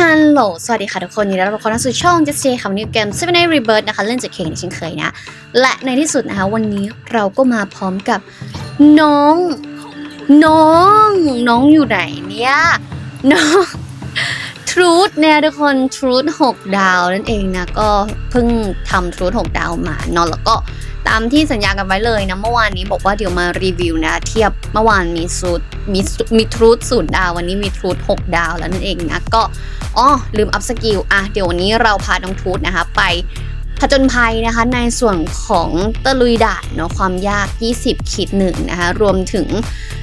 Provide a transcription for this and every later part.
ฮัลโหล สวัสดีค่ะทุกคนยินดีต้อนรับเข้าสู่ช่อง Just J ค่ะวันนี้เกม Seven Night Rebirth นะคะ เล่นจากเคงเช่นเคยนะ และในที่สุดนะคะ วันนี้เราก็มาพร้อมกับน้อง น้อง น้องอยู่ไหนเนี่ย น้อง Truth เนี่ยทุกคน Truth 6 ดาวนั่นเองนะ ก็เพิ่งทำ Truth 6 ดาวมาเนอะแล้วก็ ตามที่สัญญากันไว้เลยนะ เมื่อวานนี้บอกว่าเดี๋ยวมารีวิวนะ เทียบเมื่อวานมีสูตรมีมีทรูทศูนย์ดาว วันนี้มีทรูทหกดาวแล้วนั่นเองนะ ก็อ๋อลืมอัพสกิลอะเดี๋ยววันนี้เราพาน้องทรูทนะคะ ไปผจญภัยนะคะในส่วนของตะลุยด่านเนาะความยาก 20ขีดหนึ่งนะคะรวมถึง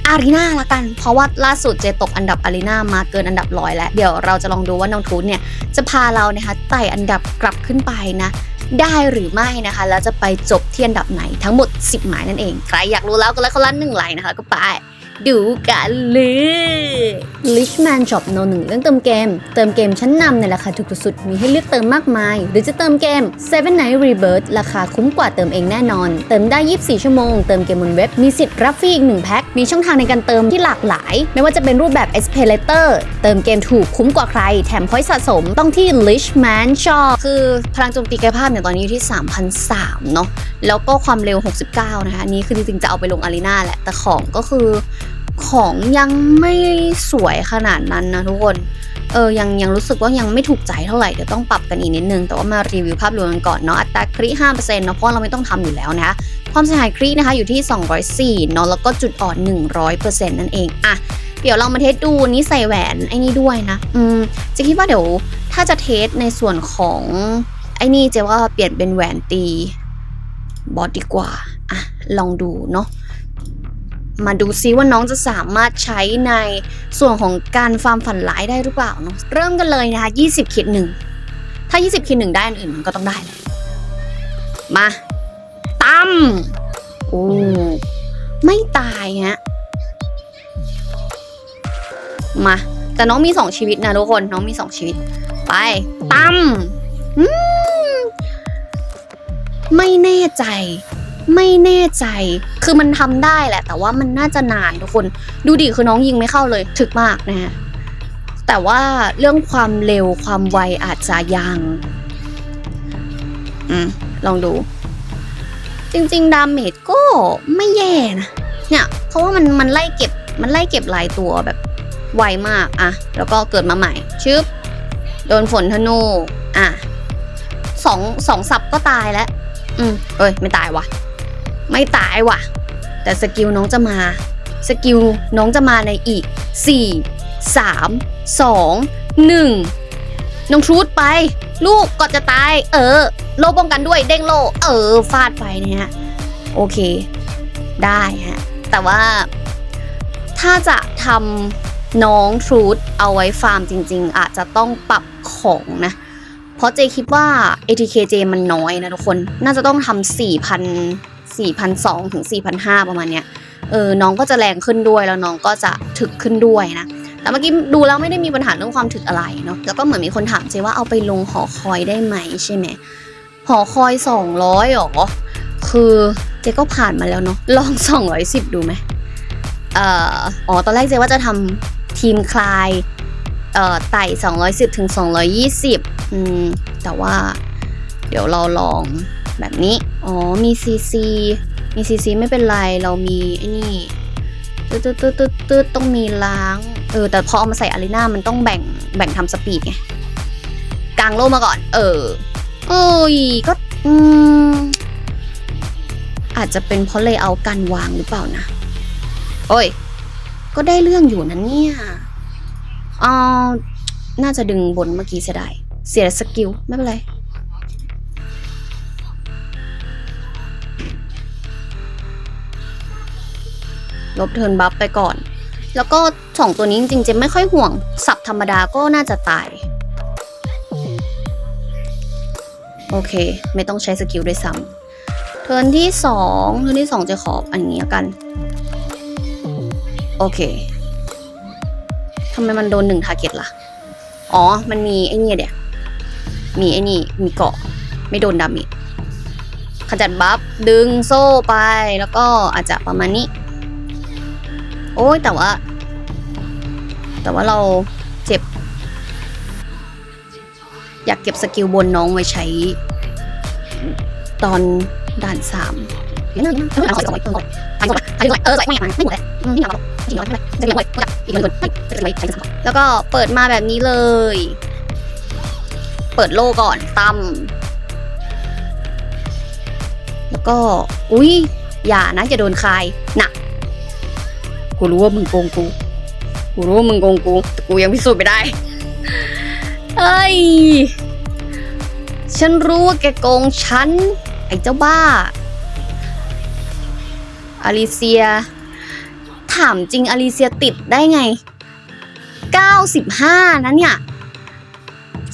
อารีนาละกัน เพราะว่าล่าสุดเจตกอันดับอารีนามาเกินอันดับร้อยแล้ว เดี๋ยวเราจะลองดูว่าน้องทรูทเนี่ยจะพาเรานะคะไต่อันดับกลับขึ้นไปนะ ได้หรือไม่นะคะ แล้วจะไปจบที่อันดับไหนทั้งหมด 10 หมายนั่นเอง ใครอยากรู้แล้วก็แล้วคนละหนึ่งไลน์นะคะ ก็ไปดูกันเลย Lichman Shop โนหนึ่งเรื่องเติมเกม เติมเกมชั้นนำในราคาถูกสุด มีให้เลือกเติมมากมาย หรือจะเติมเกม Seven Night Rebirth ราคาคุ้มกว่าเติมเองแน่นอน เติมได้ 24 ชั่วโมง เติมเกมบนเว็บ มีสิทธิ์รับฟรีอีก1แพ็ค มีช่องทางในการเติมที่หลากหลาย ไม่ว่าจะเป็นรูปแบบ s p a Later เติมเกมถูกคุ้มกว่าใคร แถมพอยต์สะสมต้องที่ Lichman Shop คือพลังโจมตีกายภาพเนี่ยตอนนี้อยู่ที่3,003เนาะ แล้วก็ความเร็ว 69 นะคะ อันนี้คือจริงๆจะเอาไปลงอารีนาแหละ แต่ของก็คือ ของยังไม่สวยขนาดนั้นนะทุกคน เออยังยังรู้สึกว่ายังไม่ถูกใจเท่าไหร่ เดี๋ยวต้องปรับกันอีกนิดนึง แต่ว่ามารีวิวภาพรวมกันก่อนเนาะ อัตราคริ5%เนาะ เพราะเราไม่ต้องทำอยู่แล้วนะคะ ความเสียหายครินะคะอยู่ที่ 204เนาะ แล้วก็จุดอ่อน 100%นั่นเองอะเดี๋ยวเรามาเทสดูนี่ใส่แหวนไอ้นี่ด้วยนะ อืม จะคิดว่าเดี๋ยวถ้าจะเทสในส่วนของไอ้นี่เจะว่าเปลี่ยนเป็นแหวนตีบอสดีกว่า อะ ลองดูเนาะ มาดูซิว่าน้องจะสามารถใช้ในส่วนของการฟาร์มฝันร้ายได้หรือเปล่าเนาะเริ่มกันเลยนะคะ20ขีดหนึ่งถ้า 20ขีดหนึ่งได้อันอื่นมันก็ต้องได้แหละมาตั้มโอ้ไม่ตายฮะมา แต่น้องมีสองชีวิตนะทุกคนน้องมีสองชีวิต ไปตั้มไม่แน่ใจ ไม่แน่ใจ คือมันทำได้แหละ แต่ว่ามันน่าจะนานทุกคน ดูดิคือน้องยิงไม่เข้าเลยถึกมากนะฮะ แต่ว่าเรื่องความเร็วความไวอาจจะยังอืมลองดู จริงๆ ดาเมจก็ไม่แย่นะ เนี่ย เพราะว่ามันมันไล่เก็บมันไล่เก็บหลายตัวแบบไวมากอะแล้วก็เกิดมาใหม่ ชึบ โดนฝนธนูอะสองสองสับก็ตายแล้ว อืม เอ้ย ไม่ตายว่ะ ไม่ตายว่ะ แต่สกิลน้องจะมา สกิลน้องจะมาในอีก 4 3 2 1 น้องทรูดไป ลูกก็จะตาย เออ โลป้องกันด้วยเด้งโล เออ ฟาดไปเนี่ยฮะ โอเค ได้ฮะ แต่ว่าถ้าจะทำน้องทรูดเอาไว้ฟาร์มจริง ๆ อาจจะต้องปรับของนะ เพราะเจคิดว่า ATKJ มันน้อยนะทุกคน น่าจะต้องทำ4,000 4,200ถึง4,500 ประมาณเนี้ยเออน้องก็จะแรงขึ้นด้วยแล้วน้องก็จะถึกขึ้นด้วยนะแต่เมื่อกี้ดูแล้วไม่ได้มีปัญหาเรื่องความถึกอะไรเนาะแล้วก็เหมือนมีคนถามเจว่าเอาไปลงหอคอยได้ไหมใช่ไหมหอคอย 200หรอคือเจก็ผ่านมาแล้วเนาะลอง 210 ดูไหมเอ่ออ๋อตอนแรกเจว่าจะทำทีมคลายเอ่อไต่210ถึง220อืมแต่ว่าเดี๋ยวเราลอง แบบนี้ อ๋อ มีซีซีมีซีซีไม่เป็นไร เรามีไอ้นี่ตืดตืดตืดตืดตืดต้องมีล้าง เออ แต่พอเอามาใส่อารีนามันต้องแบ่งแบ่งทำสปีดไงกางโลมาก่อน เออเอ้ยก็ อืม อาจจะเป็นเพราะเลยเอากันวางหรือเปล่านะ โอ้ย ก็ได้เรื่องอยู่นั้นเนี่ยอ่าน่าจะดึงบนเมื่อกี้เสียดายเสียสกิล ไม่เป็นไร ลบเทิร์นบัฟไปก่อน แล้วก็สองตัวนี้จริงๆเจไม่ค่อยห่วง สับธรรมดาก็น่าจะตาย โอเค ไม่ต้องใช้สกิลด้วยซ้ำเทิร์นที่สองเทิร์นที่สองจะขออันนี้กัน โอเคทำไมมันโดนหนึ่งทาร์เก็ตล่ะ อ๋อ มันมีไอ้นี่เดี๋ยวมีไอ้นี่มีเกาะ ไม่โดนดามจขจัดบัฟดึงโซ่ไปแล้วก็อาจจะประมาณนี้ โอ้ยแต่ว่า แต่ว่าเราเจ็บ อยากเก็บสกิลบนน้องไว้ใช้ ตอนด่านสามเดี๋ยวนะเดี๋ยวนะเอาขออีกตัวก่อนไปก่อนไปก่อนเออใส่ไม่มาไม่หมดเลยนี่หนักแล้วจริงเหรอไม่เป็นไรจะเก็บไว้อีกเงินคนจะเก็บไว้ใช้สักแล้วก็เปิดมาแบบนี้เลย เปิดโลก่อนตั้มแล้วก็ อุ้ยอย่านะจะโดนคายหนัก กูรู้ว่ามึงโกงกู กูรู้ว่ามึงโกงกูแต่กูยังพิสูจน์ไม่ได้ เอ้ย ฉันรู้ว่าแกโกงฉัน ไอ้เจ้าบ้าอลิเซีย ถามจริงอลิเซียติดได้ไง 95 นะเนี่ย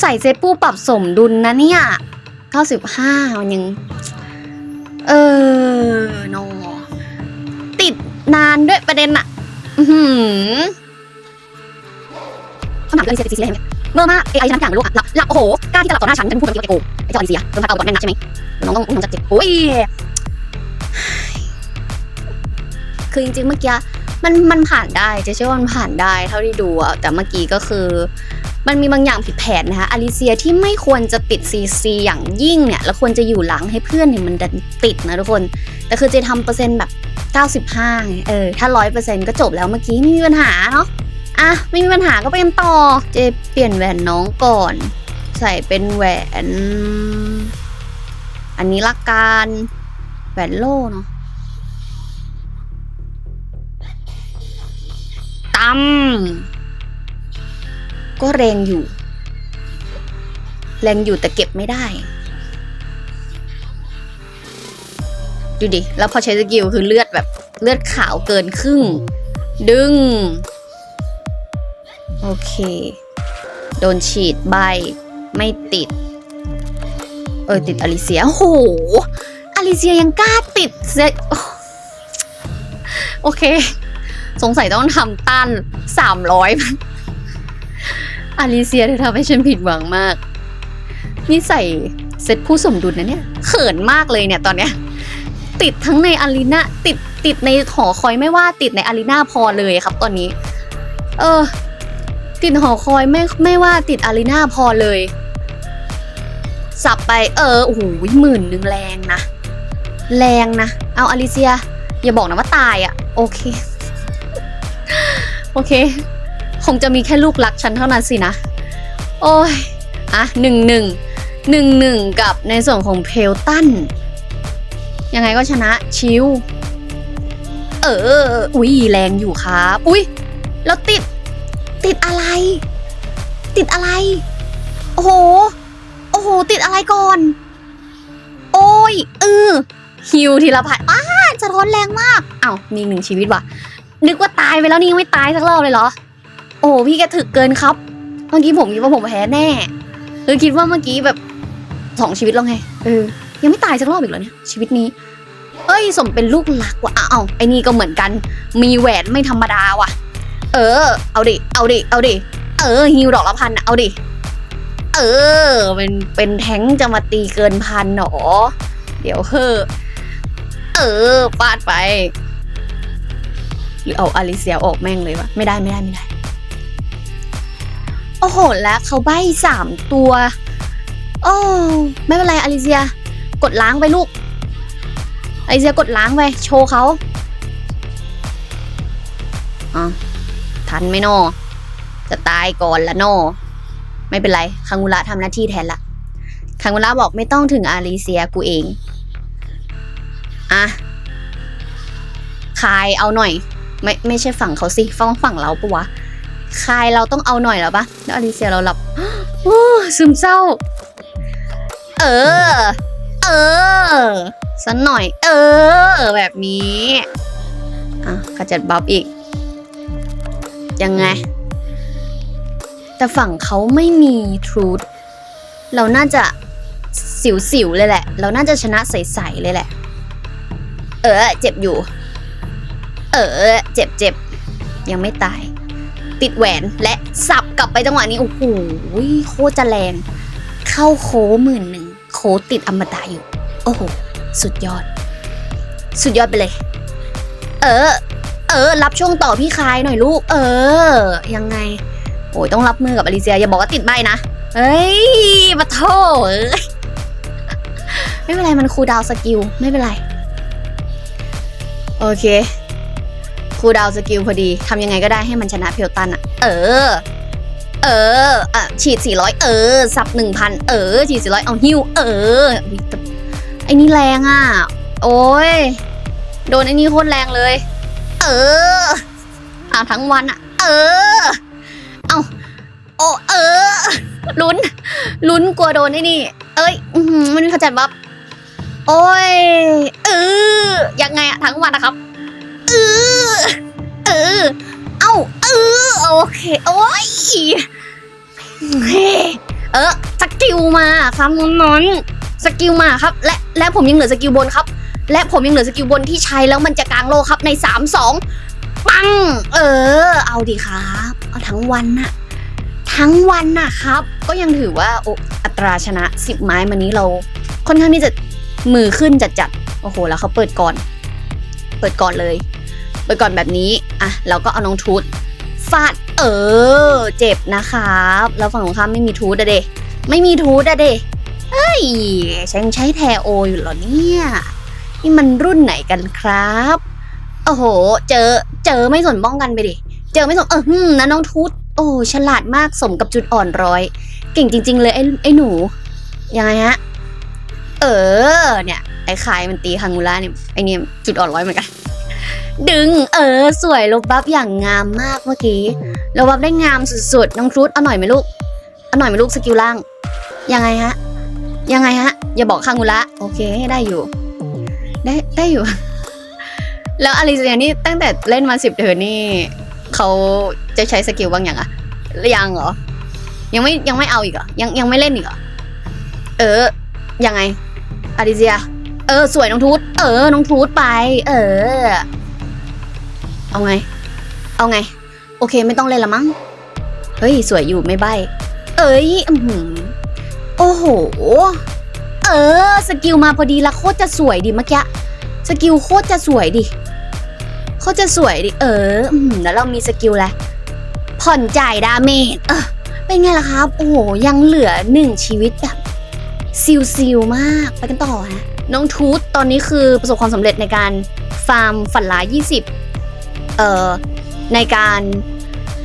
ใส่เซตปูปรับสมดุลนะเนี่ย 95 มันยัง เออโนติดนานด้วยประเด็นอะ อือหือคำถามคืออลิเซียติดซีซีอะไรเนี่ยเมื่อมากเอไอฉันอย่างลูกอะหลับหลับโอ้โหกล้าที่จะหลับต่อหน้าฉันฉันพูดกับพี่ว่าแกโกไอเจ้าอลิเซียโดนพัดเอาก่อนแน่นนะใช่ไหมน้องต้องน้องจะเจ็บโอ้ยคือจริงๆเมื่อกี้มันมันผ่านได้เจะเชื่อว่ามันผ่านได้เท่าที่ดูอะแต่เมื่อกี้ก็คือ มันมีบางอย่างผิดแผนนะคะอลิเซียที่ไม่ควรจะติดซีซีอย่างยิ่งเนี่ยแล้วควรจะอยู่หลังให้เพื่อนเนี่ยมันดันติดนะทุกคน แต่คือเจทำเปอร์เซ็นต์แบบ 95ไงเออ ถ้าร้อยเปอร์เซ็นต์ก็จบแล้วเมื่อกี้ไม่มีปัญหาเนาะ อะ ไม่มีปัญหาก็ไปกันต่อ เจเปลี่ยนแหวนน้องก่อน ใส่เป็นแหวน อันนี้ละกันแหวนโล่เนาะตั้มก็แรงอยู่ แรงอยู่แต่เก็บไม่ได้ ดูดิ แล้วพอใช้สกิลคือเลือดแบบเลือดขาวเกินครึ่ง ดึง โอเค โดนฉีดใบ ไม่ติด เออ ติดอลิเซียโอ้โหอลิเซียยังกล้าติดเซโอเค สงสัยต้องทำต้านสามร้อยอลิเซียเธอทำให้ฉันผิดหวังมาก นี่ใส่เซตผู้สมดุลนะเนี่ย เขินมากเลยเนี่ยตอนเนี้ย ติดทั้งในอารีนาติดติดในหอคอยไม่ว่าติดในอารีนาพอเลยครับ ตอนนี้ เออ ติดหอคอยไม่ไม่ว่าติดอารีนาพอเลย สับไป เออโอ้โหหมื่นหนึ่งแรงนะ แรงนะ เอาอลิเซีย อย่าบอกนะว่าตายอะ่ะ โอเค โอเค คงจะมีแค่ลูกรักฉันเท่านั้นสินะ โอ้ย อะหนึ่งหนึ่งหนึ่งหนึ่งกับในส่วนของเพลตัน ยังไงก็ชนะชิวเออ อุ้ยแรงอยู่ครับ อุ้ยแล้วติด ติดอะไร ติดอะไร โอ้โห โอ้โห ติดอะไรก่อน โอ้ยเออฮิวทีละพันอ้าสะท้อนแรงมาก เอ้ามีหนึ่งชีวิตว่ะ นึกว่าตายไปแล้วนี่ยังไม่ตายสักรอบเลยเหรอ โอ้พี่แกถึกเกินครับ เมื่อกี้ผมคิดว่าผมแพ้แน่ คือคิดว่าเมื่อกี้แบบสองชีวิตแล้วไง เออ ยังไม่ตายสักรอบอีกเหรอเนี่ยชีวิตนี้ เอ้ยสมเป็นลูกหลักว่ะอ้าวไอ้นี่ก็เหมือนกัน มีแหวนไม่ธรรมดาว่ะ เออ เอาดิเอาดิเอาดิเออฮิวดอกละพันอะเอาดิเออเป็นเป็นแท้งจะมาตีเกินพันหนอเดี๋ยวเฮ้อเออฟาดไป หรือเอาอลิเซียออกแม่งเลยวะไม่ได้ไม่ได้ไม่ได้ โอ้โหแล้วเขาใบ้สามตัว โอ้ไม่เป็นไรอลิเซีย กดล้างไปลูก ไอเซียกดล้างไป โชว์เขาอะทันไหมนอจะตายก่อนละนอไม่เป็นไรคังกุระทำหน้าที่แทนละคังกุระบอกไม่ต้องถึงอาริเซียกูเอง อะ คายเอาหน่อย ไม่ไม่ใช่ฝั่งเขาสิฝั่งฝั่งเราปะวะ คายเราต้องเอาหน่อยแล้วปะแล้วอาริเซียเราหลับโอ้ซึมเศร้า เออ เออสันหน่อย เออ แบบนี้อะขจัดบัฟอีก ยังไง แต่ฝั่งเขาไม่มีทรูธเราน่าจะสิวๆเลยแหละ เราน่าจะชนะใสๆเลยแหละ เออ เจ็บอยู่ เออ เจ็บเจ็บยังไม่ตาย ติดแหวนและสับกลับไปจังหวะนี้ โอ้โหโคตรจะแรง เข้าโค้หมื่นหนึ่ง ค้ดติดอมตะอยู่ โอ้โห สุดยอด สุดยอดไปเลย เออ เออ รับช่วงต่อพี่คายหน่อยลูก เออ ยังไง โอ้ยต้องรับมือกับอลิเซีย อย่าบอกว่าติดใบนะ เอ้ยมาโทษไม่เป็นไร มันคูดาวสกิล ไม่เป็นไร โอเคคูดาวสกิลพอดีทำยังไงก็ได้ให้มันชนะเพลตันอะเออ เอออะฉีด 400 เออ สับ 1,000 เออ ฉีด 400 เอาหิ้ว เออ ไอ้นี่แรงอะ โอ้ย โดนไอ้นี่โคตรแรงเลย เออ อะทั้งวันอะ เออ เอาโอ้เออ ลุ้น ลุ้นกลัวโดนไอ้นี่ เอ้ยมันเข้าใจบับโอ้ย เออ ยังไงอะทั้งวันนะครับ เออ เออ เอ้าเออ โอเค โอ้ย เออสกิลมาครับน้องๆสกิลมาครับ และและผมยังเหลือสกิลบนครับ และผมยังเหลือสกิลบนที่ใช้แล้วมันจะกลางโลครับในสามสองปัง เออ เอาดีครับ เอาทั้งวันน่ะ ทั้งวันน่ะครับ ก็ยังถือว่าโออัตราชนะสิบไม้มันนี้เรา ค่อนข้างที่จะมือขึ้นจัดๆโอ้โห แล้วเขาเปิดก่อน เปิดก่อนเลย เปิดก่อนแบบนี้ อะ เราก็เอาน้องทูต ฟาด เออ เจ็บนะครับ แล้วฝั่งของข้ามไม่มีทูตอะเดะไม่มีทูตอะเดะเฮ้ยฉันใช้แทโออยู่เหรอเนี่ย นี่มันรุ่นไหนกันครับ โอ้โห เจอ เจอไม่สนป้องกันไปดิ เจอไม่สนเออหืมนะน้องทูตโอ้ฉลาดมากสมกับจุดอ่อนร้อย เก่งจริง ๆ เลยไอ้ไอ้หนู ยังไงฮะ เออ เนี่ย ไอ้ขายมันตีคังมูล่าเนี่ยไอ้นี่จุดอ่อนร้อยเหมือนกัน ดึงเออสวยลบบัฟอย่างงามมากเมื่อกี้ลบบัฟได้งามสุดๆ น้องทรูดเอาหน่อยไหมลูก เอาหน่อยไหมลูกสกิลล่าง ยังไงฮะ ยังไงฮะ อย่าบอกคังมูละ โอเคได้อยู่ ได้ได้อยู่ แล้วอลิเซียนี่ตั้งแต่เล่นมาสิบเทิร์นนี่เขาจะใช้สกิลบางอย่างอะยังเหรอ ยังไม่ยังไม่เอาอีกเหรอ ยังยังไม่เล่นอีกเหรอ เออ ยังไงอลิเซีย เออ สวยน้องทูตเออ น้องทูตไป เออ เอาไง เอาไง โอเคไม่ต้องเล่นละมั้ง เฮ้ย สวยอยู่ไม่ใบ เอ้ยอือหือโอ้โห เออ สกิลมาพอดีละโคตรจะสวยดิเมื่อกี้ สกิลโคตรจะสวยดิ โคตรจะสวยดิ เอออืมแล้วเรามีสกิลอะไรผ่อนจ่ายดาเมจ เออ เป็นไงล่ะครับ โอ้โห ยังเหลือหนึ่งชีวิตแบบซิลซิลมาก ไปกันต่อฮะน้องทูตตอนนี้คือประสบความสำเร็จในการฟาร์มฝันร้าย 20 เอ่อในการ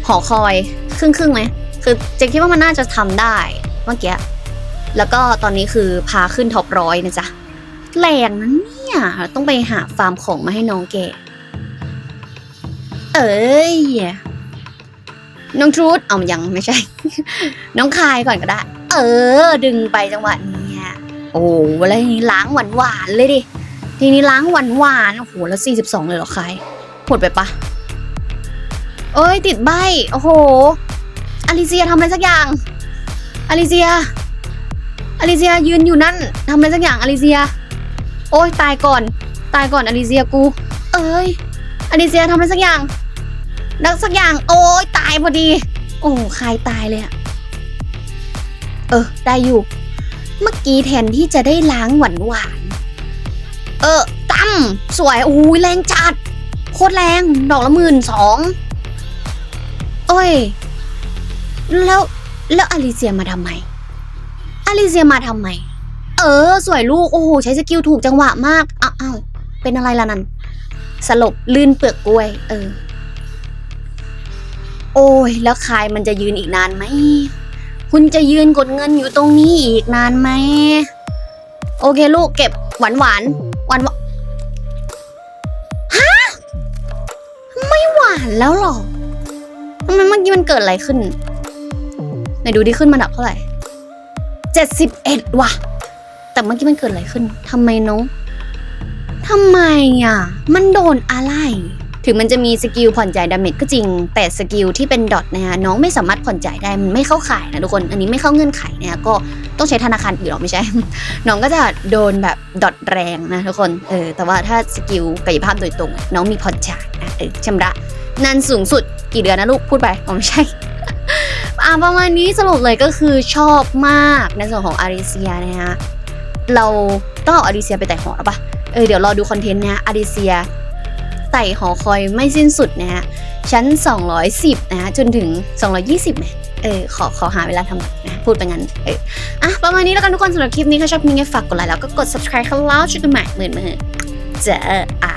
หอคอยครึ่งครึ่งไหมคือเจคิดว่ามันน่าจะทำได้เมื่อกี้แล้วก็ตอนนี้คือพาขึ้นท็อปร้อยนะจ๊ะแรงนะเนี่ย ต้องไปหาฟาร์มของมาให้น้องแกเอ้ยน้องทรูดเอายังไม่ใช่ น้องคายก่อนก็ได้ เออ ดึงไปจังหวะนี้โอ้แล้วทีนี้ล้างหวานหวานเลยดิทีนี้ล้างหวานหวานโอ้โหแล้ว42เลยเหรอคาย หดไปปะเอ้ย ติดใบ โอ้โห อลิเซียทำอะไรสักอย่าง อลิเซีย อลิเซียยืนอยู่นั่นทำอะไรสักอย่างอลิเซีย โอ้ยตายก่อน ตายก่อนอลิเซียกู เอ้ย อลิเซียทำอะไรสักอย่างนักสักอย่าง โอ้ยตายพอดี โอ้คายตายเลยอะเออ ได้อยู่ เมื่อกี้แทนที่จะได้ล้างหวานหวาน เออตั้มสวยโอ้ยแรงจัด คตรแรง ดอกละหมื่นสองโอ้ย แล้วแล้วอลิเซียมาทำไม อลิเซียมาทำไม เออ สวยลูก โอ้โห ใช้สกิลถูกจังหวะมากอ้าวเป็นอะไรล่ะนั่น สลบลื่นเปลือกกล้วย เออ โอ้ย แล้วคายมันจะยืนอีกนานไหม คุณจะยืนกดเงินอยู่ตรงนี้อีกนานไหม โอเคลูกเก็บหวานหวานหวาน นแล้วหรอทำไมเมื่อกี้มันเกิดอะไรขึ้นไหนดูดิขึ้นมาดับเท่าไหร่เจ็ดสิบเอ็ดว่ะ แต่เมื่อกี้มันเกิดอะไรขึ้นทำไมน้องทำไมอะ มันโดนอะไร ถึงมันจะมีสกิลผ่อนจ่ายดาเมจก็จริง แต่สกิลที่เป็นดอทนะฮะน้องไม่สามารถผ่อนจ่ายได้มันไม่เข้าข่ายนะทุกคน อันนี้ไม่เข้าเงื่อนไขนะฮะก็ต้องใช้ธนาคารอื่นหรอกไม่ใช่ น้องก็จะโดนแบบดอทแรงนะทุกคน เออ แต่ว่าถ้าสกิลกายภาพโดยตรง น้องมีผ่อนจ่ายนะเออชำระ นานสูงสุดกี่เดือนนะลูกพูดไปอ๋อไม่ใช่อ่าประมาณนี้สรุปเลยก็คือชอบมากในส่วนของอาริเซียนะฮะเราต้องเอาอาริเซียไปแต่หอแล้วปะเออเดี๋ยวรอดูคอนเทนต์นะอาริเซียไต่หอคอยไม่สิ้นสุดนะฮะชั้น 210 นะฮะจนถึง 220ไหมเออขอขอหาเวลาทำนะพูดไปงั้นเอออะประมาณนี้แล้วกันทุกคนสำหรับคลิปนี้ถ้าชอบคลิปนี้ฝากกดไลค์แล้วก็กด subscribe ค่ะแล้วเจอกันใหม่หมื่นมือเจอไอ้